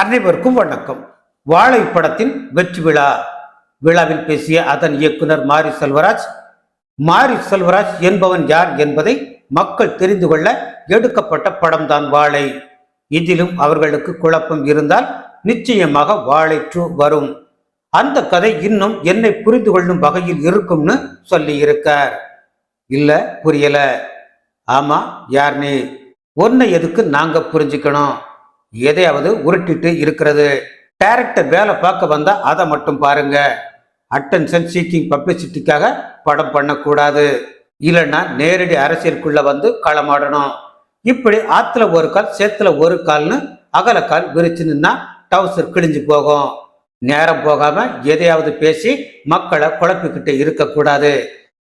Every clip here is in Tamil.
அனைவருக்கும் வணக்கம். வாழை படத்தின் வெற்றி விழா விழாவில் பேசிய அதன் இயக்குனர் மாரி செல்வராஜ் மாரி செல்வராஜ் என்பவன் யார் என்பதை மக்கள் தெரிந்து கொள்ள எடுக்கப்பட்ட படம்தான் வாழை. இதிலும் அவர்களுக்கு குழப்பம் இருந்தால் நிச்சயமாக வாழை டூ வரும். அந்த கதை இன்னும் என்னை புரிந்து கொள்ளும் வகையில் இருக்கும்னு சொல்லியிருக்கார். இல்லை இல்ல புரியல. ஆமா யார் நீ உன்னை எதுக்கு நாங்க புரிஞ்சுக்கணும்? எதையாவது உருட்டிட்டு இருக்கிறது. டேரக்டர் வேலை பார்க்க வந்தா அதை மட்டும் பாருங்க. அட்டென்ஷன் சீக்கிங் பப்ளிசிட்டிக்காக படம் பண்ணக்கூடாது. இல்லைன்னா நேரடி அரசியலுக்குள்ள வந்து களமாடணும். இப்படி ஆத்துல ஒரு கால் சேத்துல ஒரு கால்னு அகலக்கால் விரிச்சு நின்னா டவுசர் கிழிஞ்சு போகும். நேரம் போகாம எதையாவது பேசி மக்களை குழப்பிக்கிட்டு இருக்கக்கூடாது.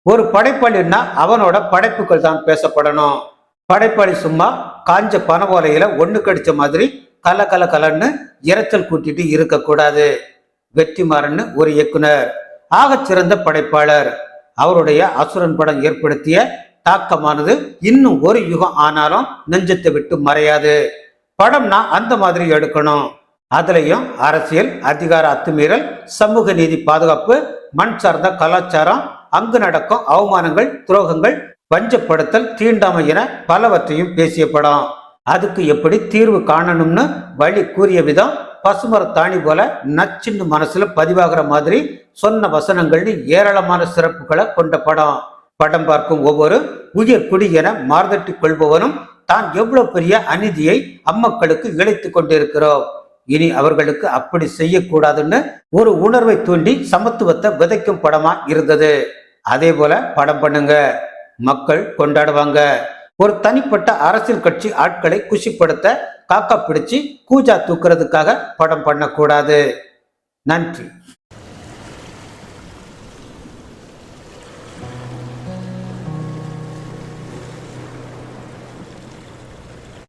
ஒரு படைப்பாளின்னா அவனோட படைப்புகள் தான் பேசப்படணும். படைப்பாளி சும்மா காஞ்ச பனை ஓலையில ஒண்ணு கடிச்ச மாதிரி கல கல கலன்னு இரைச்சல் கூட்டிட்டு இருக்கக்கூடாது வெற்றிமாறன் ஒரு இயக்குனர் ஆகச்சிறந்த படைப்பாளர். அவருடைய அசுரன் படம் ஏற்படுத்திய தாக்கமானது இன்னும் ஒரு யுகம் ஆனாலும் நெஞ்சத்தை விட்டு மறையாது. படம்னா அந்த மாதிரி எடுக்கணும். அதுலயும் அரசியல் அதிகார அத்துமீறல் சமூக நீதி பாதுகாப்பு மண் சார்ந்த கலாச்சாரம் அங்கு நடக்கும் அவமானங்கள் துரோகங்கள் வஞ்சப்படுத்தல் தீண்டாமை என பலவற்றையும் பேசிய படம் அதுக்கு எப்படி தீர்வு காணணும்னு வழி கூறிய விதம் பசுமரத்தாணி போல நச்சுன்னு மனசுல பதிவாகிற மாதிரி சொன்ன வசனங்கள்னு ஏராளமான சிறப்புகளை கொண்ட படம். படம் பார்க்கும் ஒவ்வொரு உயர் குடி என மார்தட்டி கொள்பவனும் தான் எவ்வளவு பெரிய அநீதியை அம்மக்களுக்கு இழைத்து கொண்டிருக்கிறோம். இனி அவர்களுக்கு அப்படி செய்யக்கூடாதுன்னு ஒரு உணர்வை தூண்டி சமத்துவத்தை விதைக்கும் படமா இருந்தது. அதே போல படம் பண்ணுங்க. மக்கள் கொண்டாடுவாங்க. ஒரு தனிப்பட்ட அரசியல் கட்சி ஆட்களை குஷிப்படுத்த காக்கா பிடிச்சு கூஜா தூக்குறதுக்காக படம் பண்ணக்கூடாது. நன்றி.